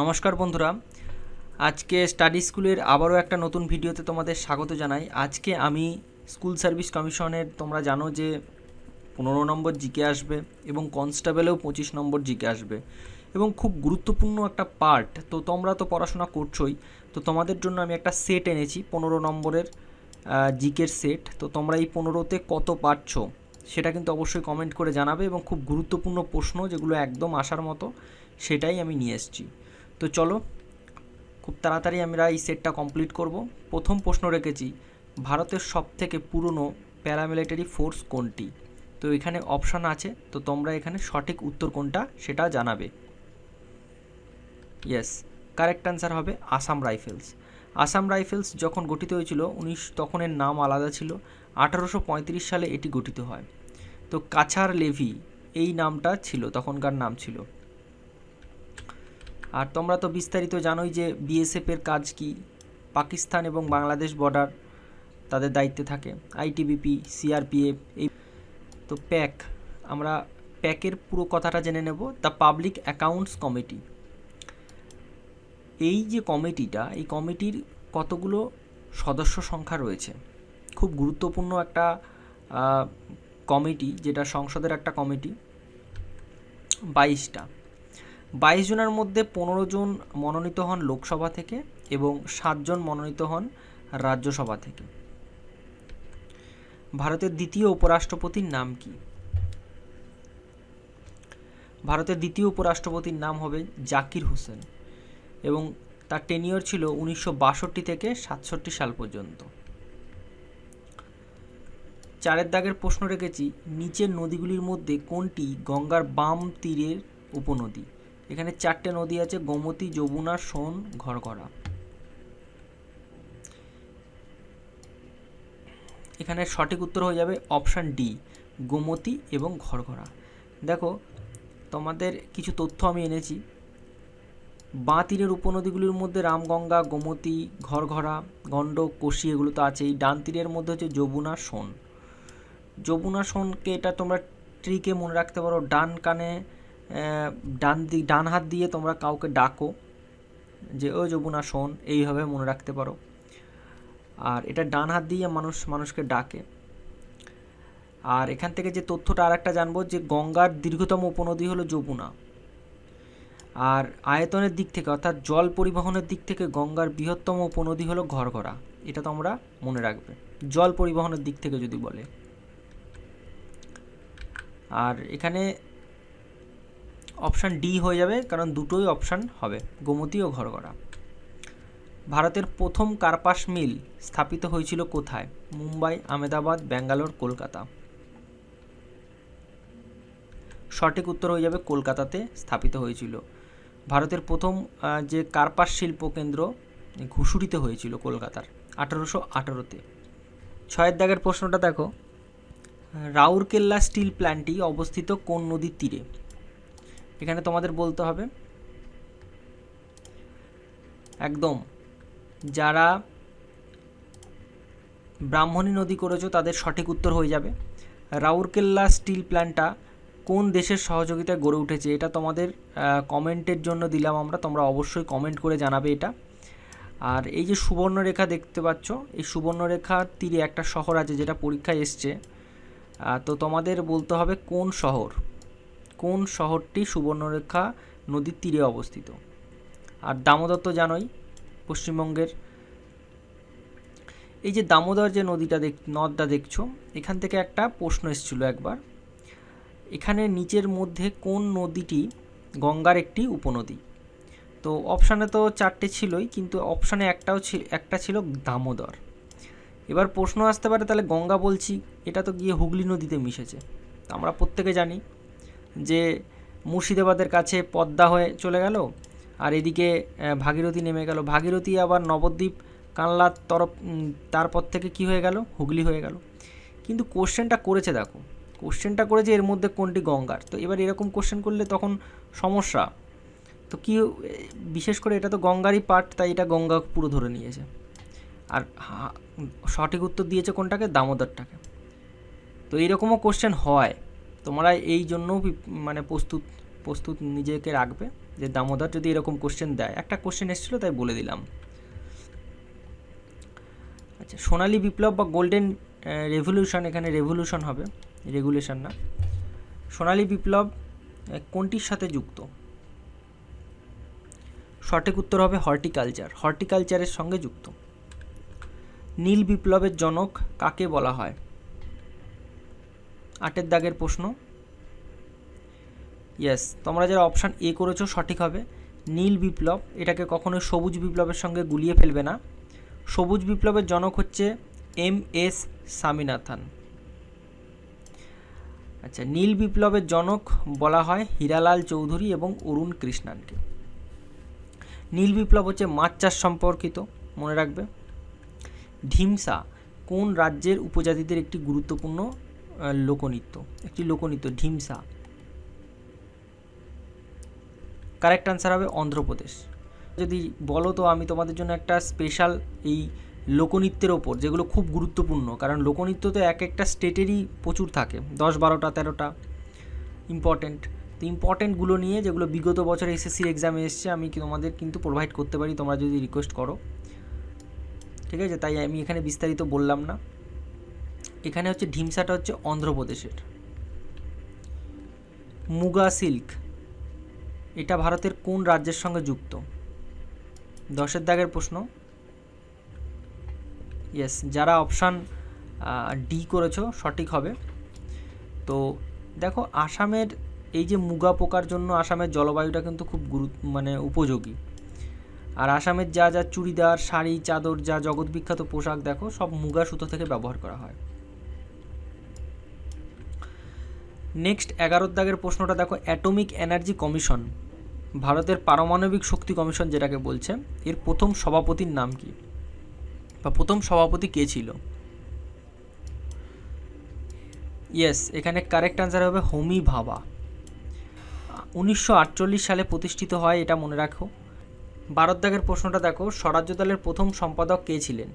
নমস্কার বন্ধুরা। আজকে স্টাডি স্কুলের আবারও একটা নতুন ভিডিওতে তোমাদের স্বাগত জানাই। আজকে আমি স্কুল সার্ভিস কমিশনের, তোমরা জানো যে পনেরো নম্বর জিকে আসবে এবং কনস্টেবলেও পঁচিশ নম্বর জিকে আসবে। এবং খুব গুরুত্বপূর্ণ একটা পার্ট তো তোমরা তো পড়াশোনা করছোই, তো তোমাদের জন্য আমি একটা সেট এনেছি, পনেরো নম্বরের জিকের সেট তো তোমরা এই পনেরোতে কত পারছ সেটা কিন্তু অবশ্যই কমেন্ট করে জানাবে এবং খুব গুরুত্বপূর্ণ প্রশ্ন যেগুলো একদম আসার মতো সেটাই আমি নিয়ে এসেছি। তো চলো, খুব তাড়াতাড়ি আমরা এই সেটটা কমপ্লিট করব। প্রথম প্রশ্ন রেখেছি, ভারতের সবথেকে পুরনো প্যারামিলিটারি ফোর্স কোনটি? তো এখানে অপশান আছে, তো তোমরা এখানে সঠিক উত্তর কোনটা সেটা জানাবে। ইয়েস কারেক্ট অ্যান্সার হবে আসাম রাইফেলস। আসাম রাইফেলস যখন গঠিত হয়েছিল, উনিশ তখন এর নাম আলাদা ছিল, আঠারোশো পঁয়ত্রিশ সালে এটি গঠিত হয়। তো কাছার লেভি এই নামটা ছিল, তখনকার নাম ছিল। আর তোমরা তো বিস্তারিত জানোই যে বিএসএফের কাজ কি। পাকিস্তান এবং বাংলাদেশ বর্ডার তাদের দায়িত্বে থাকে। আইটিবিপি সিআরপিএফ এই তো প্যাক আমরা প্যাকের পুরো কথাটা জেনে নেব। দ্য পাবলিক অ্যাকাউন্টস কমিটি এই যে কমিটিটা এই কমিটির কতগুলো সদস্য সংখ্যা রয়েছে? খুব গুরুত্বপূর্ণ একটা কমিটি যেটা সংসদের একটা কমিটি বাইশটা। বাইশ জনের মধ্যে পনেরো জন মনোনীত হন লোকসভা থেকে এবং সাতজন মনোনীত হন রাজ্যসভা থেকে। ভারতের দ্বিতীয় উপরাষ্ট্রপতির নাম কি? ভারতের দ্বিতীয় উপরাষ্ট্রপতির নাম হবে জাকির হোসেন এবং তার টেনিয়র ছিল উনিশশো বাষট্টি থেকে সাতষট্টি সাল পর্যন্ত। চারের দাগের প্রশ্ন রেখেছি, নিচের নদীগুলির মধ্যে কোনটি গঙ্গার বাম তীরের উপনদী? এখানে চারটে নদী আছে, গোমতী, যমুনা, সোন, ঘরঘরা। এখানে সঠিক উত্তর হয়ে যাবে অপশান ডি, গোমতী এবং ঘরঘরা। দেখো, তোমাদের কিছু তথ্য আমি এনেছি। বাঁ তীরের উপনদীগুলির মধ্যে রামগঙ্গা, গোমতী, ঘরঘরা, গণ্ডক, কোশি এগুলো তো আছেই। ডান তীরের মধ্যে হচ্ছে যমুনা, সোন। যমুনা, সোনকে এটা তোমরা ট্রিকে মনে রাখতে পারো। ডান কানে ডান দিক ডান হাত দিয়ে তোমরা কাউকে ডাকো যে, ও যমুনা, শোন, এইভাবে মনে রাখতে পারো। আর এটা ডান হাত দিয়ে মানুষ, মানুষকে ডাকে। আর এখান থেকে যে তথ্যটা আর একটা জানব যে, গঙ্গার দীর্ঘতম উপনদী হলো যমুনা। আর আয়তনের দিক থেকে, অর্থাৎ জল পরিবহনের দিক থেকে গঙ্গার বৃহত্তম উপনদী হলো ঘরঘরা। এটা তোমরা মনে রাখবে। জল পরিবহনের দিক থেকে যদি বলে। আর এখানে অপশান ডি হয়ে যাবে, কারণ দুটোই অপশান হবে, গোমতী ও ঘরগড়া। ভারতের প্রথম কার্পাস মিল স্থাপিত হয়েছিল কোথায়? মুম্বাই আমেদাবাদ ব্যাঙ্গালোর, কলকাতা। সঠিক উত্তর হয়ে যাবে কলকাতাতে স্থাপিত হয়েছিল। ভারতের প্রথম যে কার্পাস শিল্প কেন্দ্র ঘুষুরিতে হয়েছিল কলকাতার আঠারোশো আঠারোতে। ছয়ের দাগের প্রশ্নটা দেখো। রাউরকেল্লা স্টিল প্ল্যান্টটি অবস্থিত কোন নদীর তীরে? এখানে তোমাদের বলতে হবে। একদম, যারা ব্রাহ্মণী নদী করেছ তাদের সঠিক উত্তর হয়ে যাবে। রাউরকেল্লা স্টিল প্ল্যান্টটা কোন দেশের সহযোগিতায় গড়ে উঠেছে এটা তোমাদের কমেন্টের জন্য দিলাম আমরা, তোমরা অবশ্যই কমেন্ট করে জানাবে এটা। আর এই যে সুবর্ণরেখা দেখতে পাচ্ছ, এই সুবর্ণরেখার তীরে একটা শহর আছে যেটা পরীক্ষায় এসছে। তো তোমাদের বলতে হবে কোন শহর? কোন শহরটি সুবর্ণরেখা নদীর তীরে অবস্থিত? আর দামোদর তো জানোই, পশ্চিমবঙ্গের। এই যে দামোদর যে নদীটা দেখ, নদটা দেখছ, এখান থেকে একটা প্রশ্ন এসেছিল একবার। এখানে নিচের মধ্যে কোন নদীটি গঙ্গার একটি উপনদী? তো অপশানে তো চারটে ছিলই, কিন্তু অপশানে একটাও একটা ছিল দামোদর। এবার প্রশ্ন আসতে পারে, তাহলে গঙ্গা বলছি, এটা তো গিয়ে হুগলি নদীতে মিশেছে। আমরা প্রত্যেকে জানি যে মুর্শিদাবাদের কাছে পদ্মা হয়ে চলে গেল আর এদিকে ভাগীরথী নেমে গেল। ভাগীরথী আবার নবদ্বীপ কানলার তরফ তারপর থেকে কি হয়ে গেল? হুগলি হয়ে গেল। কিন্তু কোশ্চেনটা করেছে দেখো। কোশ্চেনটা করেছে এর মধ্যে কোনটি গঙ্গার? তো এবার এরকম কোশ্চেন করলে তখন সমস্যা। তো কি, বিশেষ করে এটা তো গঙ্গারই পার্ট তাই এটা গঙ্গা পুরো ধরে নিয়েছে। আর সঠিক উত্তর দিয়েছে কোনটাকে? দামোদরটাকে। তো এইরকমও কোশ্চেন হয়। তোমরা এই জন্য মানে প্রস্তুত প্রস্তুত নিজেকে রাখবে যে দামোদর যদি এরকম কোশ্চেন দেয়, একটা কোশ্চেন এসেছিল তাই বলে দিলাম। আচ্ছা সোনালি বিপ্লব বা গোল্ডেন রেভলিউশন এখানে রেভলিউশন হবে রেগুলেশন না। সোনালি বিপ্লব কোনটির সাথে যুক্ত? সঠিক উত্তর হবে হর্টিকালচার, হর্টিকালচারের সঙ্গে যুক্ত। নীল বিপ্লবের জনক কাকে বলা হয়? আটের দাগের প্রশ্ন। ইয়েস তোমরা যারা অপশান এ করেছ, সঠিক হবে। নীল বিপ্লব, এটাকে কখনোই সবুজ বিপ্লবের সঙ্গে গুলিয়ে ফেলবে না। সবুজ বিপ্লবের জনক হচ্ছে এম এস স্বামীনাথন। আচ্ছা নীল বিপ্লবের জনক বলা হয় হীরালাল চৌধুরী এবং অরুণ কৃষ্ণানকে। নীল বিপ্লব হচ্ছে মাছ চাষ সম্পর্কিত, মনে রাখবে। ঢিমসা, কোন রাজ্যের উপজাতিদের একটি গুরুত্বপূর্ণ লোকনৃত্য, একটি লোকনৃত্য, ঢিমসা। কারেক্ট আনসার হবে অন্ধ্রপ্রদেশ। যদি বলো তো আমি তোমাদের জন্য একটা স্পেশাল এই লোকনৃত্যের ওপর, যেগুলো খুব গুরুত্বপূর্ণ, কারণ লোকনৃত্য তো এক একটা স্টেটেরই প্রচুর থাকে। দশ, বারোটা, তেরোটা ইম্পর্টেন্ট তো ইম্পর্টেন্টগুলো নিয়ে যেগুলো বিগত বছর এসএসসির এক্সামে এসছে, আমি তোমাদের কিন্তু প্রোভাইড করতে পারি, তোমরা যদি রিকোয়েস্ট করো। ঠিক আছে? তাই আমি এখানে বিস্তারিত বললাম না। এখানে হচ্ছে ঢিমসাটা হচ্ছে অন্ধ্রপ্রদেশের। মুগা সিল্ক, এটা ভারতের কোন রাজ্যের সঙ্গে যুক্ত? দশের দাগের প্রশ্ন। ইয়েস যারা অপশান ডি করেছ, সঠিক হবে। তো দেখো, আসামের এই যে মুগা পোকার জন্য আসামের জলবায়ুটা কিন্তু খুব গুরু মানে উপযোগী। আর আসামের যা যা চুড়িদার, শাড়ি, চাদর, যা জগৎ বিখ্যাত পোশাক, দেখো, সব মুগা সুতো থেকে ব্যবহার করা হয়। নেক্সট এগারোর দাগের প্রশ্নটা দেখো অ্যাটমিক এনার্জি কমিশন ভারতের পারমাণবিক শক্তি কমিশন যেটাকে বলছে, এর প্রথম সভাপতির নাম কি? বা প্রথম সভাপতি কে ছিল? ইয়েস এখানে কারেক্ট আনসার হবে হোমি ভাবা উনিশশো আটচল্লিশ সালে প্রতিষ্ঠিত হয়, এটা মনে রাখো। ভারত দাগের প্রশ্নটা দেখো, স্বরাজ্য দলের প্রথম সম্পাদক কে ছিলেন?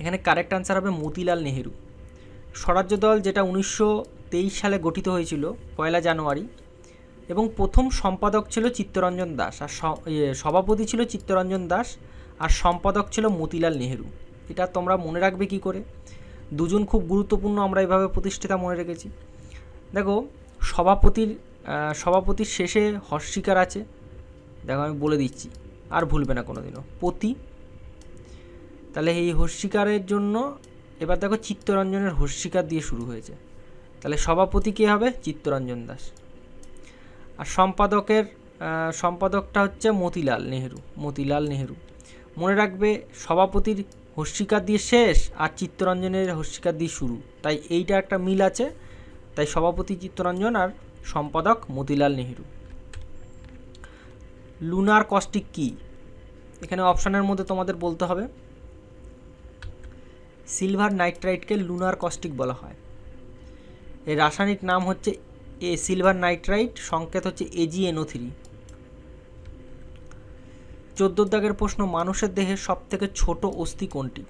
এখানে কারেক্ট আনসার হবে মতিলাল নেহেরু। স্বরাজ্য দল যেটা উনিশশো তেইশ সালে গঠিত হয়েছিল, পয়লা জানুয়ারি, এবং প্রথম সম্পাদক ছিল চিত্তরঞ্জন দাস, আর সভাপতি ছিল চিত্তরঞ্জন দাস, আর সম্পাদক ছিল মতিলাল নেহেরু। এটা তোমরা মনে রাখবে কি করে? দুজন খুব গুরুত্বপূর্ণ আমরা এভাবে প্রতিষ্ঠিতা মনে রেখেছি। দেখো, সভাপতির সভাপতির শেষে হস্যিকার আছে। দেখো, আমি বলে দিচ্ছি, আর ভুলবে না কোনোদিনও। পতি। তাহলে এই হস্যিকারের জন্য এবার দেখো চিত্তরঞ্জনের হস্যিকার দিয়ে শুরু হয়েছে। তাহলে সভাপতি কে হবে? চিত্তরঞ্জন দাস। আর সম্পাদকের সম্পাদকটা হচ্ছে মতিলাল নেহেরু মতিলাল নেহেরু। মনে রাখবে সভাপতির হস্যিকার দিয়ে শেষ আর চিত্তরঞ্জনের হস্যিকার দিয়ে শুরু। তাই এইটা একটা মিল আছে। তাই সভাপতি চিত্তরঞ্জন আর সম্পাদক মতিলাল নেহেরু। লুনার কস্টিক কি? এখানে অপশানের মধ্যে তোমাদের বলতে হবে। সিলভার নাইট্রাইটকে লুনার কস্টিক বলা হয়। এর রাসায়নিক নাম হচ্ছে এ, সিলভার নাইট্রাইট, সংকেত হচ্ছে এজিএনও থ্রি। চোদ্দ দাগের প্রশ্ন, মানুষের দেহের সব থেকে ছোট অস্থি কোনটি?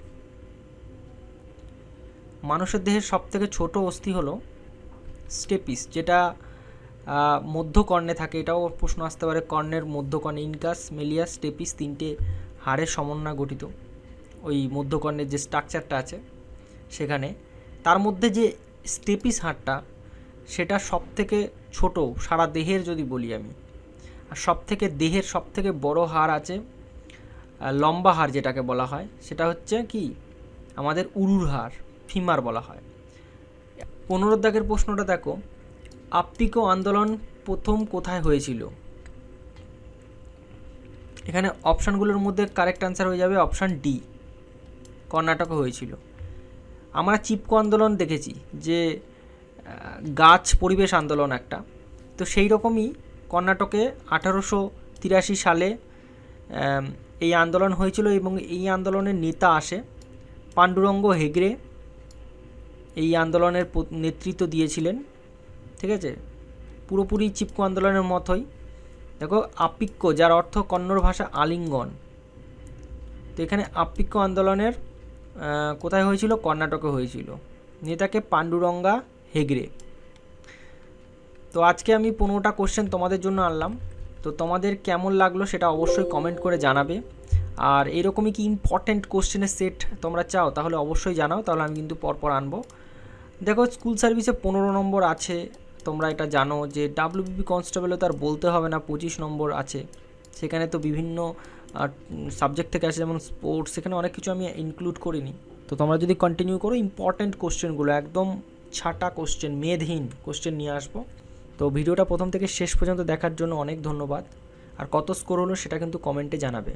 মানুষের দেহের সব থেকে ছোট অস্থি হলো স্টেপিস, যেটা মধ্যকর্ণে থাকে। এটাও প্রশ্ন আসতে পারে। কর্ণের মধ্যকর্ণে, ইনকাস, মেলিয়াস, স্টেপিস তিনটে হাড়ের সমন্বয় গঠিত। ওই মধ্যকর্ণের যে স্ট্রাকচারটা আছে সেখানে, তার মধ্যে যে স্টেপিস হাড়টা সেটা সব থেকে ছোট, সারা দেহের যদি বলি আমি। আর সব থেকে দেহের সব থেকে বড় হাড় আছে লম্বা হাড় যেটাকে বলা হয়, সেটা হচ্ছে কি? আমাদের উরুর হাড়, ফিমার বলা হয়। পনেরো প্রশ্নটা দেখো, আপ্তিক আন্দোলন প্রথম কোথায় হয়েছিল? এখানে অপশানগুলোর মধ্যে কারেক্ট আনসার হয়ে যাবে অপশান ডি কর্ণাটকে হয়েছিল। আমরা চিপকো আন্দোলন দেখেছি যে গাছ পরিবেশ আন্দোলন একটা। তো সেই রকমই কর্ণাটকে আঠারোশো তিরাশি সালে এই আন্দোলন হয়েছিল এবং এই আন্দোলনের নেতা আসে পাণ্ডুরঙ্গ হেগড়ে। এই আন্দোলনের নেতৃত্ব দিয়েছিলেন, ঠিক আছে? পুরোপুরি চিপকো আন্দোলনের মতোই। দেখো, আপিক্য, যার অর্থ কন্নড় ভাষা আলিঙ্গন। তো এখানে আপিক্য আন্দোলনের কোথায় হয়েছিল? কর্ণাটকে হয়েছিল। নেতাকে পাণ্ডুরঙ্গা হেগড়ে। তো আজকে আমি পনেরোটা কোশ্চেন তোমাদের জন্য আনলাম। তো তোমাদের কেমন লাগল সেটা অবশ্যই কমেন্ট করে জানাবে। আর এরকমই কি ইম্পর্ট্যান্ট কোশ্চেনের সেট তোমরা চাও, তাহলে অবশ্যই জানাও, তাহলে আমি কিন্তু পরপর আনব। দেখো স্কুল সার্ভিসে পনেরো নম্বর আছে। তোমরা এটা জানো যে ডাব্লিউবিপি কনস্টেবলে তার বলতে হবে না, পঁচিশ নম্বর আছে। সেখানে তো বিভিন্ন সাবজেক্ট থেকে আসে, যেমন স্পোর্টস সেখানে অনেক কিছু আমি ইনক্লুড করিনি। তো তোমরা যদি কন্টিনিউ করো ইম্পর্ট্যান্ট কোশ্চেনগুলো একদম ছাটা কোশ্চেন মেধহীন কোশ্চেন নিয়ে আসব। তো ভিডিওটা প্রথম থেকে শেষ পর্যন্ত দেখার জন্য অনেক ধন্যবাদ। আর কত স্কোর হলো সেটা কিন্তু কমেন্টে জানাবে।